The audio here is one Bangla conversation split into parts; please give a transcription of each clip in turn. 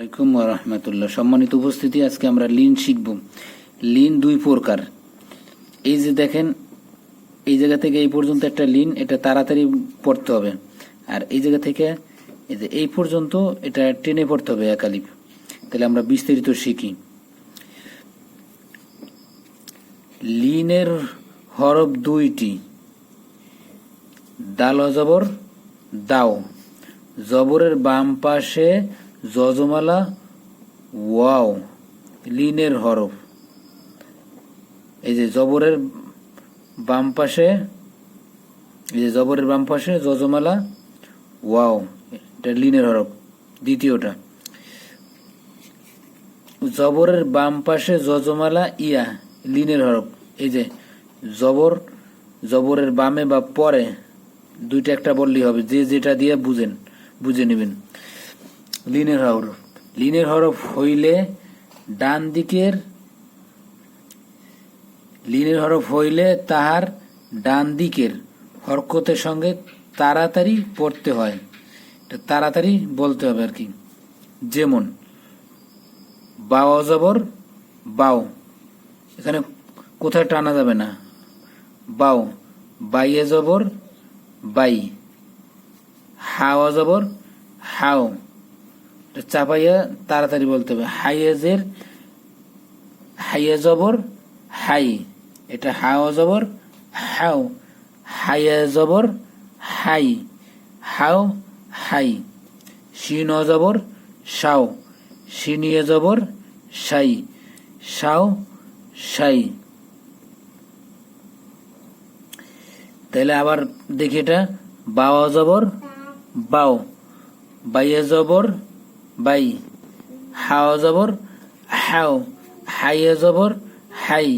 আলাইকুম রহমতুল্লাহ। সম্মানিত উপস্থিতি, আজকে আমরা লিন শিখব। লিন দুই প্রকার। এই যে দেখেন, এই জায়গা থেকে এই পর্যন্ত একটা লিন, এটা তাড়াতাড়ি পড়তে হবে। আর এই জায়গা থেকে এই যে এই পর্যন্ত, এটা টেনে পড়তে হবে একালিপ তাহলে আমরা বিস্তারিত শিখি। লিনের হরফ দুইটি। দাল জবর, দাও। জবরের বাম পাশে যজমালা ওয়াও, লিনের হরফ। এই যে জবরের বাম পাশে, এই যে জবরের বাম পাশে যজমালা ওয়াও, এটা লিনের হরফ, দ্বিতীয়টা। জবরের বাম পাশে যজমালা ইয়া, লিনের হরফ। এই যে জবর, জবরের বামে বা পরে, দুইটা একটা বললেই হবে, যে যেটা দিয়ে বুঝেন, বুঝে নেবেন। লিনের হরফ। লিনের হরফ হইলে ডান দিকের, লিনের হরফ হইলে তাহার ডান দিকের হরকতের সঙ্গে তাড়াতাড়ি পড়তে হয়। এটা তাড়াতাড়ি বলতে হবে আর কি। যেমন, বাও বাও। এখানে কোথায় টানা যাবে না। বাও বাইয়ে জবর বাই। হাওয়া জবর হাও। চাপাইয়া তাড়াতাড়ি বলতে হবে। হাইয়েজের, হাইয়ে জবর, হাই। এটা হাও জবর, হাও। হাইয়ে জবর, হাই। হাও, হাই। শিন জবর সাও শিনিয়ে জবর সাই সাও সাই তাহলে আবার দেখি এটা। বাও জবর, বাও। বাইয়ে জবর বাই, হাও জবর, হাও হাই জবর, হাই,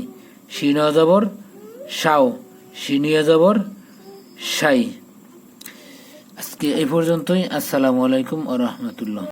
শিন জবর সাও শিনিয়ে জবর সাই আজকে এই পর্যন্তই, আসসালামু আলাইকুম ও রহমতুল্লাহ।